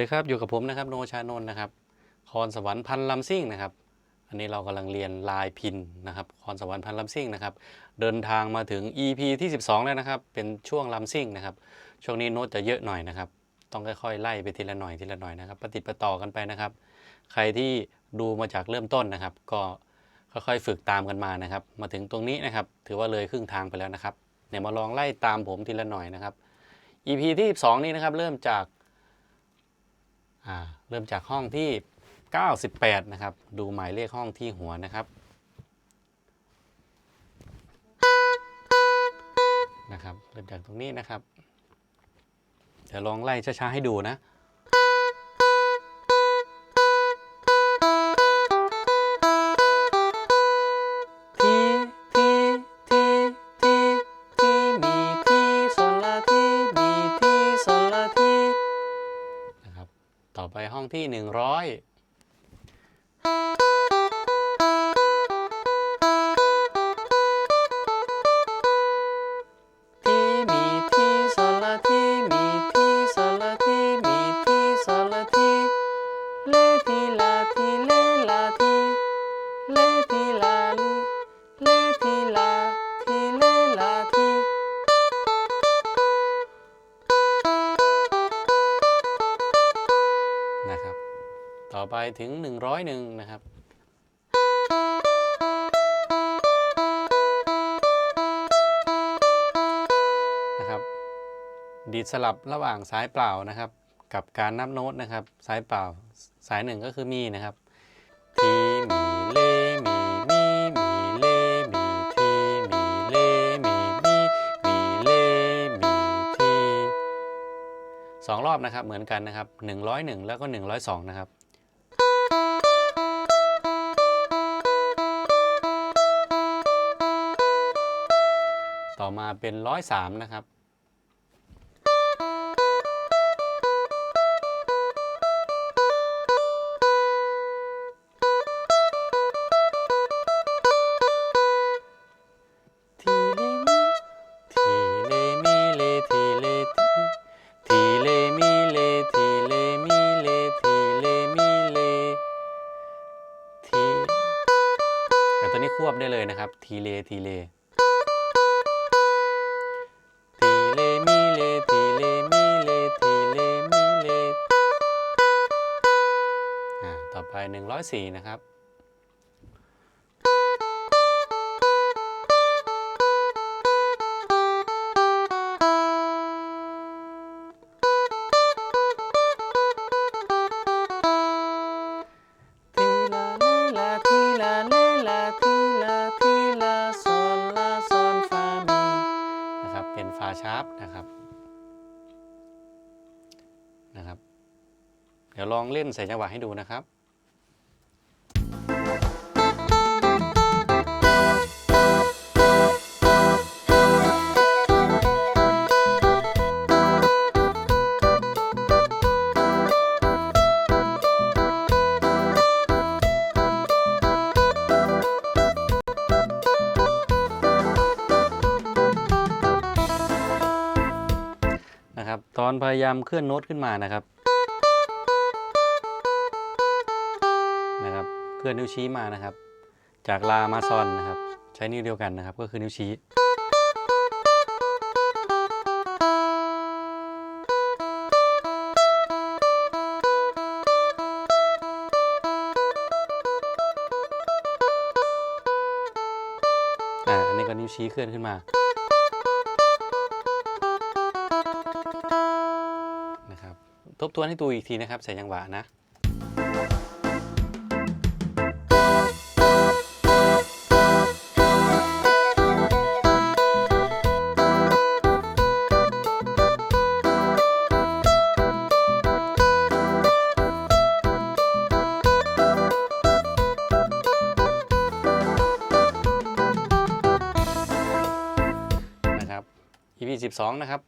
ดีครับอยู่กับผมนะครับโนชานนท์นะครับคอนสวรรค์พันลำซิ่งนะครับ อันนี้เรากำลังเรียนลายพินนะครับคอนสวรรค์พันลำซิ่งนะครับ เดินทางมาถึง EP ที่ 12 แล้วนะครับ เป็นช่วงลำซิ่งนะครับ ช่วงนี้โน้ตจะเยอะหน่อยนะครับ ต้องค่อยๆไล่ไปทีละหน่อยทีละหน่อยนะครับปฏิดปต่อกันไปนะครับ ใครที่ดูมาจากเริ่มต้นนะครับ ก็ค่อยๆฝึกตามกันมานะครับ มาถึงตรงนี้นะครับ ถือว่าเลยครึ่งทางไปแล้วนะครับเนี่ยวมาลองไล่ตามผมทีละหน่อยนะครับ EP ที่ 12 นี้นะครับ เริ่มจาก เริ่มจากห้องที่ 98 นะครับ ดูหมายเลขห้องที่หัวนะครับนะครับ เริ่มจากตรงนี้นะครับเดี๋ยวลองไล่ช้าๆให้ดูนะ ต่อไปห้องที่100ที ไปถึง 101 นะครับ นะครับ ดีดสลับระหว่างสายเปล่านะครับ กับการนับโน้ตนะครับ สายเปล่าสายหนึ่งก็คือมีนะครับ ทีมีเลมีมีมีเลมีทีมีเลมีมีมีเลมีทีสองรอบนะครับเหมือนกันนะครับ 101 แล้วก็ 102 นะครับ มาเป็น103นะครับ ทีเลมีทีเลมีเลทีเลทีทีเลมีเลทีเลมีเลทีเลมีเลทีแต่ตัวนี้ควบได้เลยนะครับ ทีเลทีเล 104 นะครับ เป็นฟาชาร์ปนะครับนะครับ เดี๋ยวลองเล่นใส่จังหวะให้ดูนะครับ อนพยายามเคลื่อนโน้ตขึ้นมานะครับ นะครับ เคลื่อนนิ้วชี้มานะครับ จากลามาซอนนะครับ ใช้นิ้วเดียวกันนะครับ ก็คือนิ้วชี้ อ่า อันนี้ก็นิ้วชี้เคลื่อนขึ้นมา นะครับ ทบทวนให้ดูอีกทีนะครับใส่จังหวะนะ นะครับ EP 12 นะครับ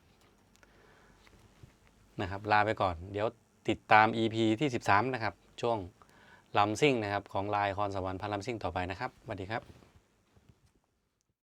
นะครับ ลาไปก่อน เดี๋ยวติดตาม EP ที่ 13 นะครับ ช่วงลำซิ่งนะครับ ของลายคอนสวรรค์พันลำซิ่งต่อไปนะครับสวัสดีครับ